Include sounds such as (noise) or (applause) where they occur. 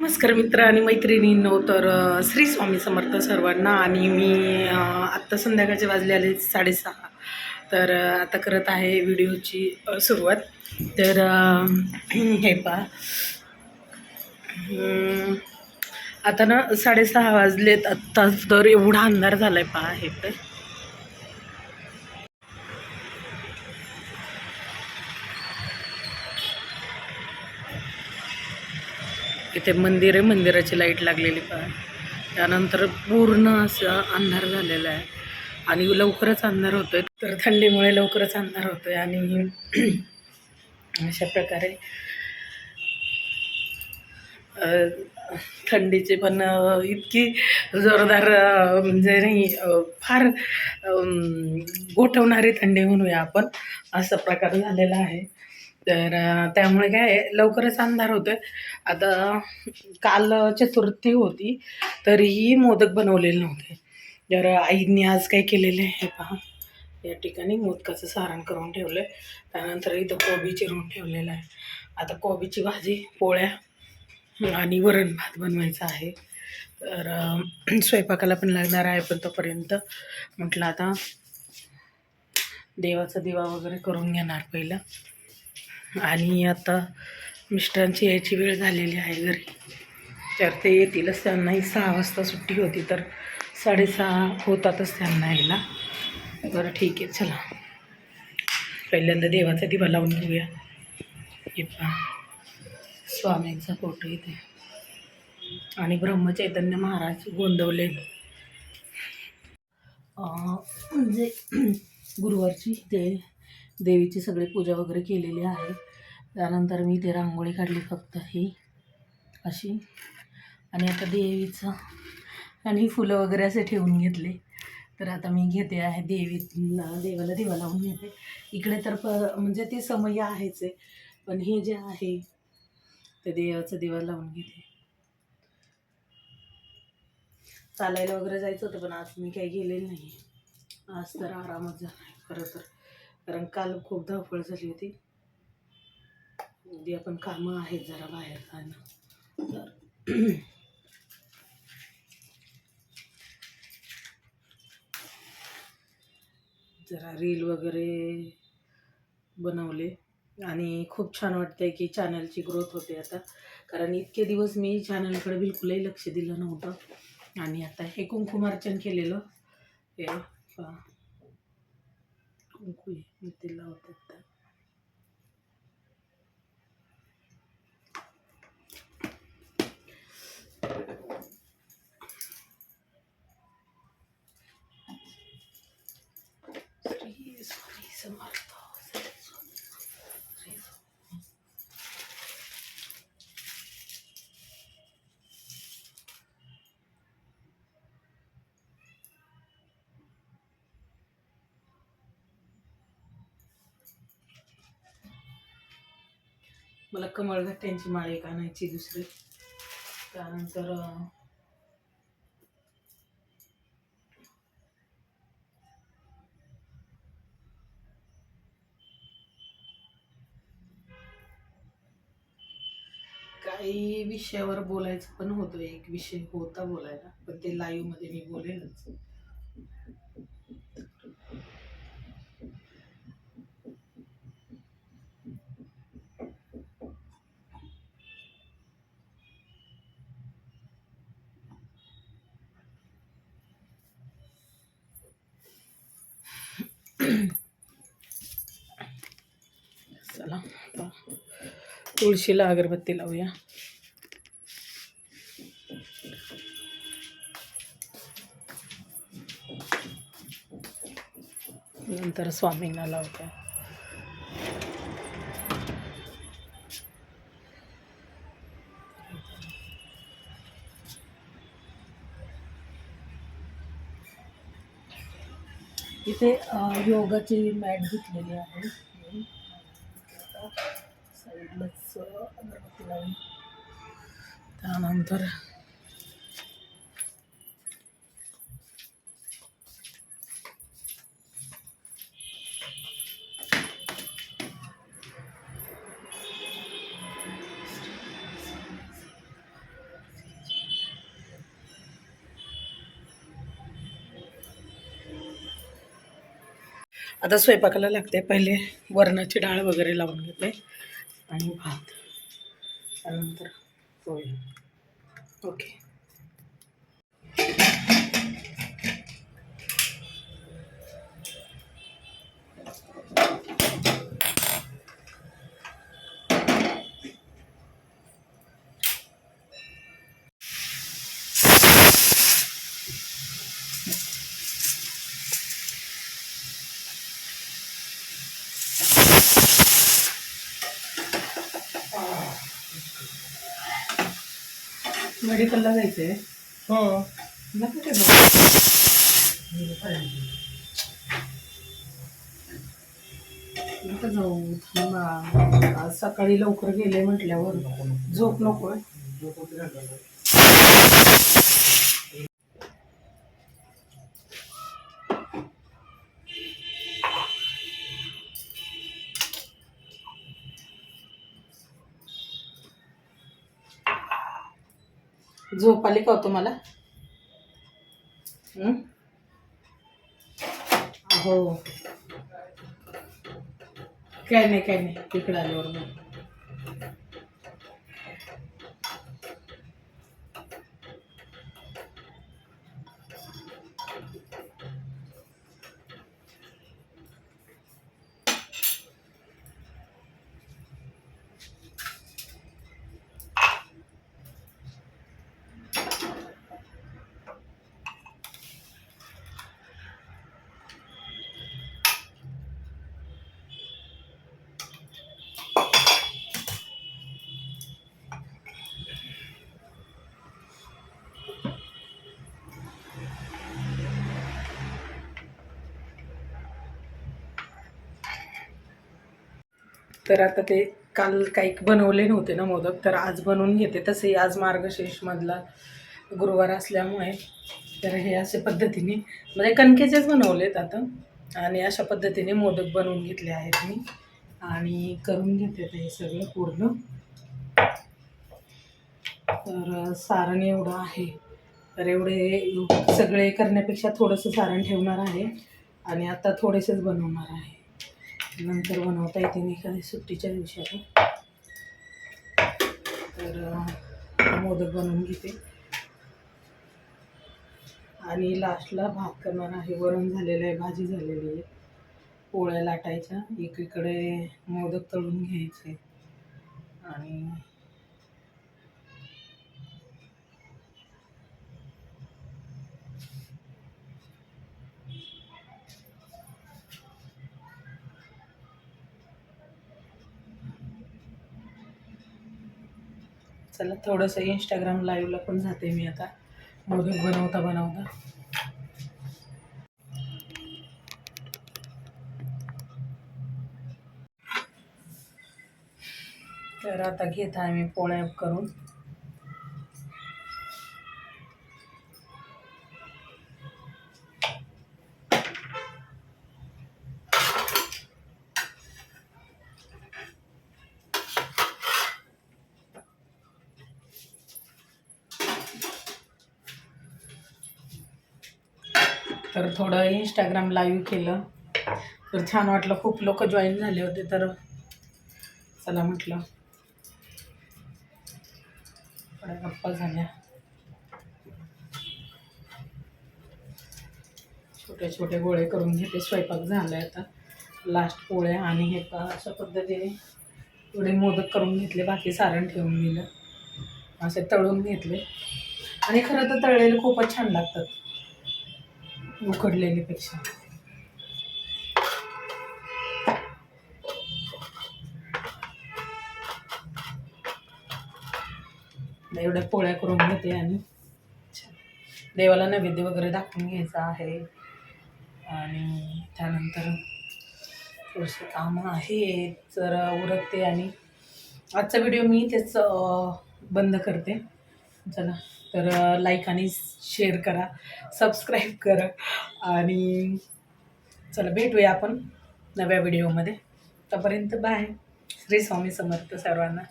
नमस्कार मित्र आणि मैत्रिणींनो तर श्री स्वामी समर्थ सर्वांना आणि मी आत्ता संध्याकाळचे वाजले आले साडेसहा. तर आता करत आहे व्हिडिओची सुरुवात. तर हे पहा. आता ना साडेसहा वाजलेत आत्ता तर एवढा अंधार झाला आहे पहा हे तर इथे मंदिर आहे मंदिराची लाइट लागलेली पहा. त्यानंतर पूर्ण असं अंधार झालेला आहे. आणि लवकरच अंधार होतो आहे तर थंडीमुळे लवकरच अंधार होतो आहे आणि (clears throat) अशा प्रकारे थंडीचे थंडीची पण इतकी जोरदार म्हणजे नाही फार गोठवणारी थंडी म्हणूया आपण. असा प्रकार झालेला आहे. तर त्यामुळे काय आहे, लवकरच अंधार होतोय. आता काल चतुर्थी होती तरीही मोदक बनवलेले नव्हते. तर आईने आज काय केलेले आहे हे पहा. या ठिकाणी मोदकाचं सारण करून ठेवलं आहे त्यानंतर इथं कोबी चिरून ठेवलेलं आहे. आता कोबीची भाजी पोळ्या आणि वरण भात बनवायचा आहे. तर स्वयंपाकाला पण लागणार आहे पण तोपर्यंत म्हटलं आता देवाचा दिवा वगैरे करून घेणार पहिलं. आणि आता मिस्टरांची यायची वेळ झालेली आहे घरी. तर ते येतीलच त्यांनाही सहा वाजता सुट्टी होती तर साडेसहा होतातच त्यांना यायला. बरं ठीक आहे चला. पहिल्यांदा देवाचा दिवा लावून घेऊया. हे पहा. स्वामींचा फोटो इथे. आणि ब्रह्मचैतन्य महाराज गोंदवले. म्हणजे गुरुवारची ते देवीची सगळी पूजा वगैरे केलेली आहे. त्यानंतर मी ते रांगोळी काढली फक्त ही अशी. आणि आता देवीचं आणि फुलं वगैरे असे ठेवून घेतले. तर आता मी घेते आहे देवी देवाला दिवा लावून घेते. इकडे तर प म्हणजे ते समय आहेच आहे. पण हे जे आहे ते देवाचं दिवा लावून घेते. चालायला वगैरे जायचं होतं पण आज मी काही गेलेलं नाही आज तर आरामच झाला आहे खरं तर. कारण काल खूप धावपळ झाली होती. उद्या पण कामं आहेत जरा बाहेर जाणं. तर जरा रील वगैरे बनवले. आणि खूप छान वाटतंय की चॅनलची ग्रोथ होते आता. कारण इतके दिवस मी चॅनलकडे बिलकुलही लक्ष दिलं नव्हतं. आणि आता हे कुंकुमार्चन केलेलं. हे पहा. कुंकू हे इथे लावतात मला कमळगट्ट्यांची माळ एक आणायची दुसरी. त्यानंतर काही विषयावर बोलायचं पण होतं. एक विषय होता बोलायला पण ते लाईव्हमध्ये मी बोलेलच. चला आता तुळशीला अगरबत्ती लावूया. नंतर स्वामींना लावतो. इथे योगाची मॅट घेतलेली आहे. साईडलाच त्यानंतर आता स्वयंपाकाला लागते. पहिले वरणाची डाळ वगैरे लावून घेते. आणि भात. त्यानंतर पोळी ओके. मेडिकलला जायचं आहे हो जाऊ. नका जाऊ थांबा. आज सकाळी लवकर गेले म्हटल्यावर झोप नको. झोप झोप आली का होतो तुम्हाला? हो? काय नाही काय नाही. तिकडे आल्यावर तर आता ते काल काही बनवले नव्हते ना मोदक तर आज बनवून घेते. तसे आज मार्गशीर्षमधला गुरुवार असल्यामुळे तर हे अशा पद्धतीने म्हणजे कणकेचेच बनवलेत आता. आणि अशा पद्धतीने मोदक बनवून घेतले आहेत मी. आणि करून घेते ते हे सगळं पूर्ण. तर सारण एवढं आहे. तर एवढे सगळे करण्यापेक्षा थोडंसं सारण ठेवणार आहे. आणि आता थोडेसेच बनवणार आहे. नंतर बनवता येते नाही एखाद्या सुट्टीच्या दिवशी तर मोदक बनवून घेते. आणि लास्टला भात करणार आहे. वरण झालेलं आहे भाजी झालेली आहे. पोळ्या लाटायच्या. एकीकडे मोदक तळून घ्यायचे. आणि चला थोडंसं इंस्टाग्राम लाईव्हला पण जाते मी आता. मोदक बनवता बनवता. तर आता घेत आहे मी पोळ्या करून. तर थोडं इंस्टाग्राम लाईव्ह केलं. तर छान वाटलं. खूप लोक जॉईन झाले होते तर चला म्हटलं. थोड्या गप्पा झाल्या. छोटे छोटे गोळे करून घेते. स्वयंपाक झाला आता. लास्ट पोळ्या आणि हे का अशा पद्धतीने थोडे मोदक करून घेतले. बाकी सारण ठेवून दिलं. असे तळून घेतले. आणि खरं तर तळलेले खूपच छान लागतात. उकडलेलीपेक्षा. एवढ्या पोळ्या करून घेते आणि देवाला नैवेद्य वगैरे दाखवून घ्यायचा आहे. आणि त्यानंतर थोडीशी कामं आहे. तर उरकते आणि आजचा व्हिडिओ मी तेच बंद करते. चला तर लाईक आणि शेअर करा सबस्क्राईब करा आणि चला भेटूया आपण नव्या व्हिडिओमध्ये तोपर्यंत बाय श्री स्वामी समर्थ सर्वांना.